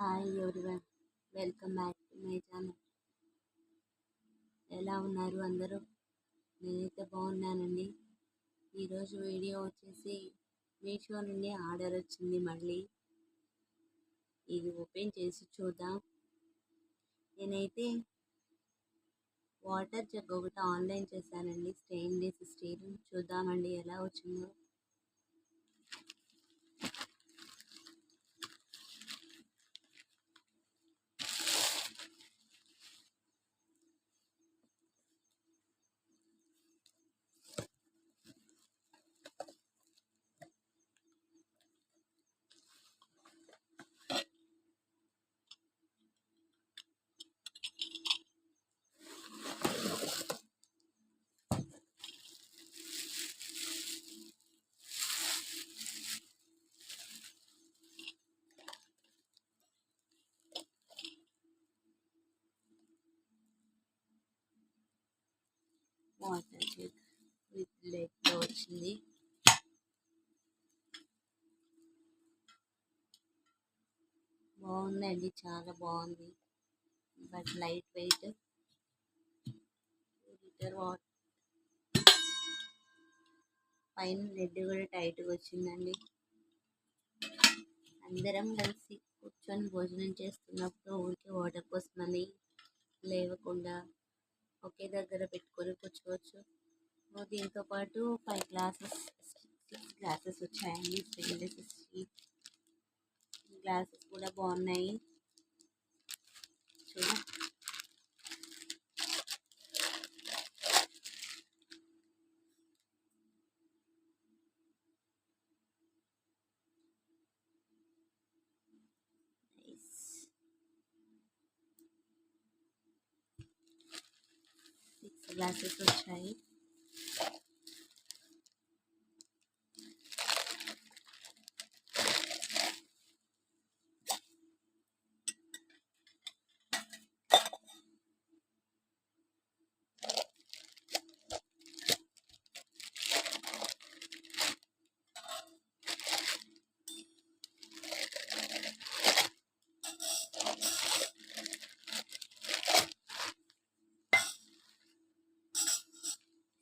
Hi everyone welcome back to my channel ఎలా ఉన్నారు అందరూ? నేనైతే బాగున్నానండి. ఈరోజు వీడియో వచ్చేసి మీషో నుండి ఆర్డర్ వచ్చింది మళ్ళీ. ఇది ఓపెన్ చేసి చూద్దాం. నేనైతే వాటర్ జగ్ ఒకటి ఆన్లైన్ చేశానండి. Stainless steel. చూద్దామండి ఎలా వచ్చిందో. వాటర్ కేక్ విత్ లెగ్తో వచ్చింది. బాగుందండి చాలా బాగుంది. But light weight. Litre water పైన లెడ్ కూడా టైట్గా వచ్చిందండి. అందరం కలిసి కూర్చొని భోజనం చేస్తున్నప్పుడు ఊరికే దగ్గర పెట్టుకొని కూర్చోవచ్చు. దీంతో పాటు ఫైవ్ గ్లాసెస్ సిక్స్ గ్లాసెస్ వచ్చాయండి. స్టెయిన్లెస్ స్టీల్ గ్లాసెస్ కూడా బాగున్నాయి. చూడండి సిక్స్ గ్లాసెస్ వచ్చాయి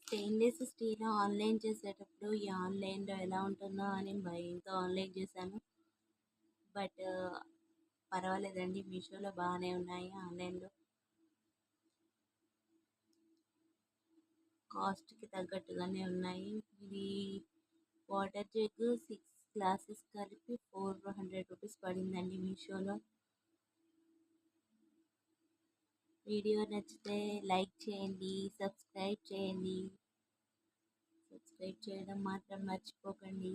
స్టెయిన్లెస్ స్టీల్ ఆన్లైన్ చేసేటప్పుడు ఈ ఆన్లైన్లో ఎలా ఉంటుందో అని భయంతో ఆన్లైన్ చేశాను. బట్ పర్వాలేదండి. మీషోలో బాగానే ఉన్నాయి ఆన్లైన్లో. కాస్ట్కి తగ్గట్టుగానే ఉన్నాయి. ఇది వాటర్ జగ్ సిక్స్ గ్లాసెస్ కలిపి ఫోర్ హండ్రెడ్ రూపీస్ పడిందండి మీషోలో. వీడియో నచ్చితే లైక్ చేయండి సబ్స్క్రైబ్ చేయండి. సబ్స్క్రైబ్ చేయడం మాత్రం మర్చిపోకండి.